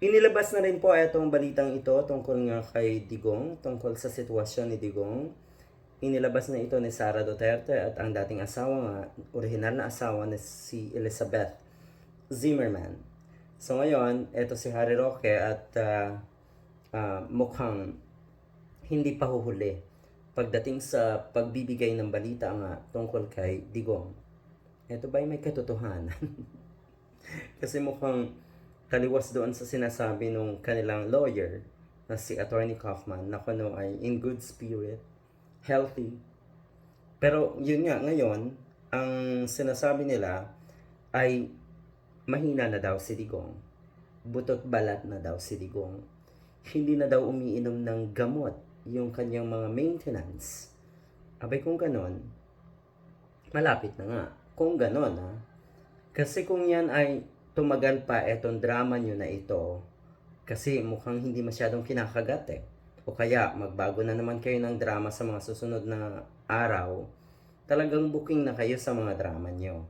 Inilabas na rin po itong balitang ito tungkol nga kay Digong, tungkol sa sitwasyon ni Digong. Inilabas na ito ni Sara Duterte at ang dating asawa nga, original na asawa na si Elizabeth Zimmerman. So ngayon, eto si Harry Roque at ah, ah, mukhang hindi pa huhuli pagdating sa pagbibigay ng balita nga tungkol kay Digong. Ito ba'y may katotohanan? Kasi mukhang taliwas doon sa sinasabi nung kanilang lawyer na si Attorney Kaufman na kuno ay in good spirit, healthy. Pero yun nga, ngayon, ang sinasabi nila ay mahina na daw si Digong. Butot balat na daw si Digong. Hindi na daw umiinom ng gamot yung kanyang mga maintenance. Abay kung ganon, malapit na nga. Kung ganon ha. Kasi kung yan ay tumagal pa etong drama nyo na ito, kasi mukhang hindi masyadong kinakagat eh. O kaya magbago na naman kayo ng drama sa mga susunod na araw, talagang booking na kayo sa mga drama nyo.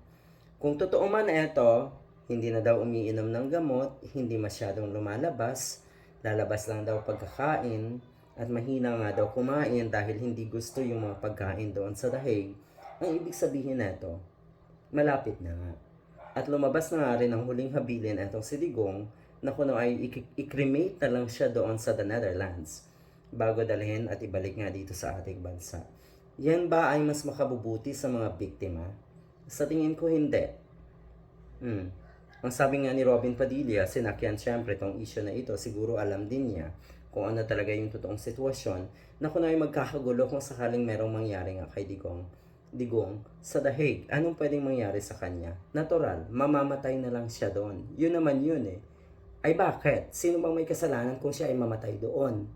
Kung totoo man ito, hindi na daw umiinom ng gamot, hindi masyadong lumalabas, lalabas lang daw pagkakain, at mahina nga daw kumain dahil hindi gusto yung mga pagkain doon sa dahig, ang ibig sabihin nito, malapit na nga. At lumabas na nga rin ang huling habilin itong si Digong na kuno ay i-cremate na lang siya doon sa the Netherlands bago dalhin at ibalik nga dito sa ating bansa. Yan ba ay mas makabubuti sa mga biktima? Sa tingin ko hindi. Hmm. Ang sabi nga ni Robin Padilla, sinakyan siyempre tong issue na ito, siguro alam din niya kung ano talaga yung totoong sitwasyon na kung ay magkakagulo kung sakaling merong mangyari nga kay Digong. Digong, sa dahig, anong pwedeng mangyari sa kanya? Natural, mamamatay na lang siya doon. Yun naman yun eh. Ay bakit? Sino bang may kasalanan kung siya ay mamatay doon?